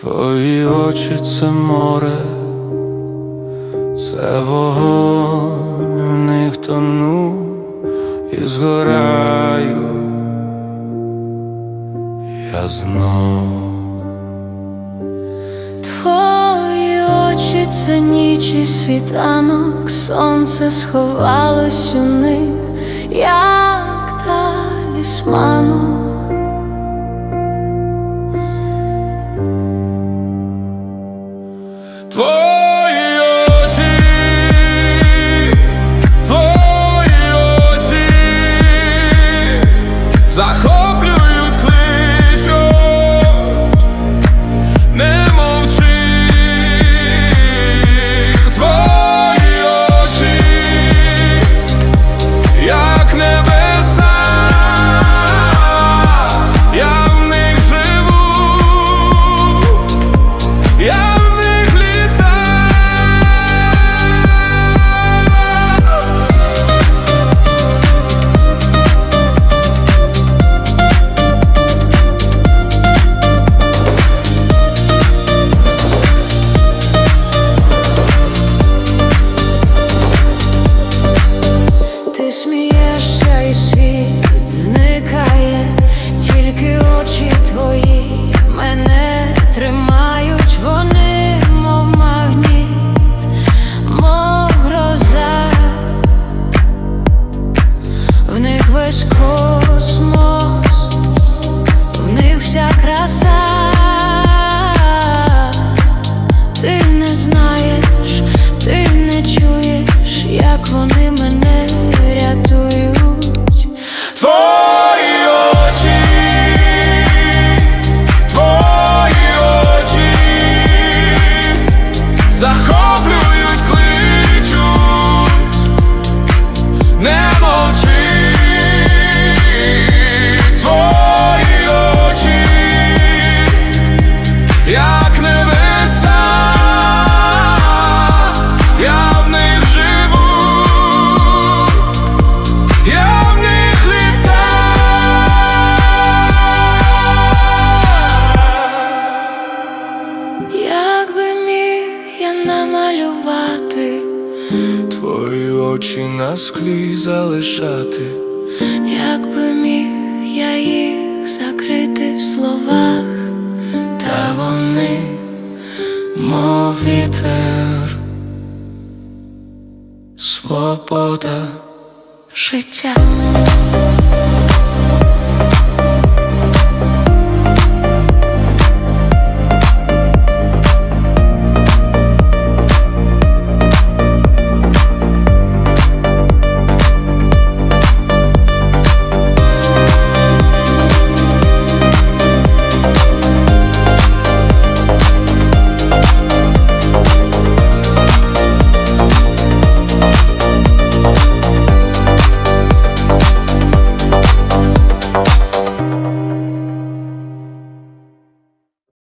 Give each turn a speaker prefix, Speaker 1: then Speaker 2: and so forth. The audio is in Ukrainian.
Speaker 1: Твої очі це море, це вогонь, в них тону і згораю. Я знов.
Speaker 2: Твої очі це ніч і світанок, сонце сховалось у них, як талісманом.
Speaker 1: Захоплюють
Speaker 2: смієшся і світ зникає, тільки очі твої мене тримають, вони, мов магніт, мов гроза, в них весь космос, в них вся краса. Ти не знаєш, ти не чуєш, як вони мене that to you. Намалювати,
Speaker 1: Твої очі на склі залишати
Speaker 2: як би міг я їх закрити в словах, та вони,
Speaker 1: Мов вітер Свобода
Speaker 2: життя.